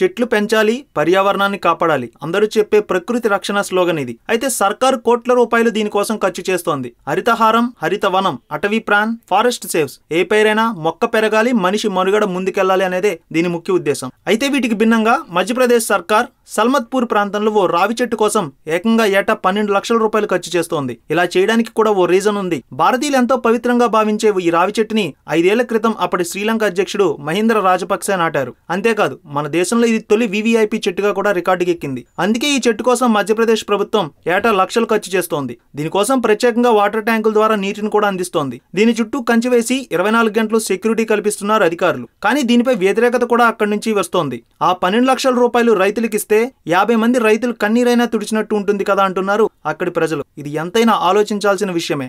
చెట్లు పెంచాలి పర్యావరణాన్ని కాపాడాలి. అందరూ చెప్పే ప్రకృతి రక్షణ స్లోగన్ ఇది. అయితే సర్కారు కోట్ల రూపాయలు దీనికోసం ఖర్చు చేస్తోంది. హరితహారం హరిత వనం అటవీ ప్రాన్ ఫారెస్ట్ సేవ్స్. ఏ పేరైనా మొక్క పెరగాలి మనిషి మనుగడ ముందుకెళ్ళాలి అనేదే దీని ముఖ్య ఉద్దేశం. అయితే వీటికి భిన్నంగా మధ్యప్రదేశ్ సర్కార్ సల్మత్పూర్ ప్రాంతంలో ఓ రావి చెట్టు కోసం ఏకంగా ఏటా పన్నెండు లక్షల రూపాయలు ఖర్చు చేస్తోంది. ఇలా చేయడానికి కూడా ఓ రీజన్ ఉంది. భారతీయులు ఎంతో పవిత్రంగా భావించే ఈ రావి చెట్టుని ఐదేళ్ళ క్రితం అప్పటి శ్రీలంక అధ్యక్షుడు మహేంద్ర రాజపక్సే నాటారు. అంతేకాదు మన దేశంలో ఇది తొలి వివిఐపి చెట్టుగా కూడా రికార్డుకి ఎక్కింది అందుకే ఈ చెట్టు కోసం మధ్యప్రదేశ్ ప్రభుత్వం ఏటా లక్షలు ఖర్చు చేస్తోంది. దీనికోసం ప్రత్యేకంగా వాటర్ ట్యాంకుల ద్వారా నీటిని కూడా అందిస్తోంది. దీని చుట్టూ కంచి వేసి ఇరవై నాలుగు గంటలు సెక్యూరిటీ కల్పిస్తున్నారు అధికారులు. కానీ దీనిపై వ్యతిరేకత కూడా అక్కడి నుంచి వస్తోంది. ఆ పన్నెండు లక్షల రూపాయలు రైతులకు ఇస్తే యాభై మంది రైతులు కన్నీరైనా తుడిచినట్టు ఉంటుంది కదా అంటున్నారు అక్కడి ప్రజలు. ఇది ఎంతైనా ఆలోచించాల్సిన విషయమే.